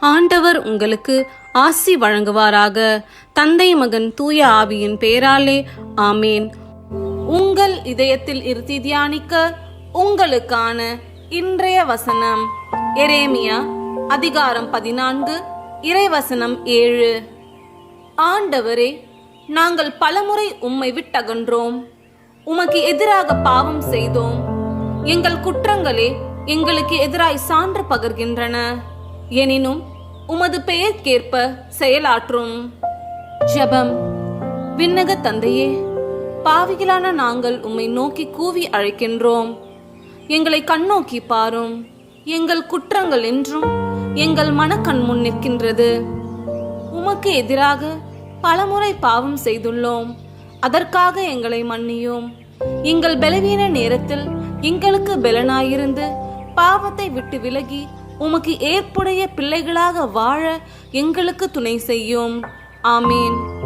ஆண்டவர் உங்களுக்கு ஆசி வழங்குவாராக. தந்தை மகன் தூய ஆவியின் பேராலே ஆமேன். உங்கள் இதயத்தில் இருத்தி தியானிக்க உங்களுக்கான இன்றைய வசனம். எரேமியா அதிகாரம் பதினான்கு இறைவசனம் ஏழு. ஆண்டவரே நாங்கள் பலமுறை உம்மை விட்டகன்றோம். உமக்கு எதிராக பாவம் செய்தோம். எங்கள் குற்றங்களே எங்களுக்கு எதிராய் சான்று பகர்கின்றன. எனினும் உமது பெயர்க்கேற்ப செயலாற்றும். ஜெபம். விண்ணக தந்தையே பாவிகளான நாங்கள் உம்மை நோக்கி கூவி அழைக்கின்றோம். எங்களை கண்ணோக்கி பாரும். எங்கள் குற்றங்கள் என்றும் எங்கள் மனக்கண் முன் நிற்கின்றது. உமக்கு எதிராக பலமுறை பாவம் செய்துள்ளோம். அதற்காக எங்களை மன்னியும். எங்கள் பலவீன நேரத்தில் எங்களுக்கு பலனாயிருந்து பாவத்தை விட்டு விலகி உமக்கு ஏற்புடைய பிள்ளைகளாக வாழ எங்களுக்கு துணை செய்யும். ஆமீன்.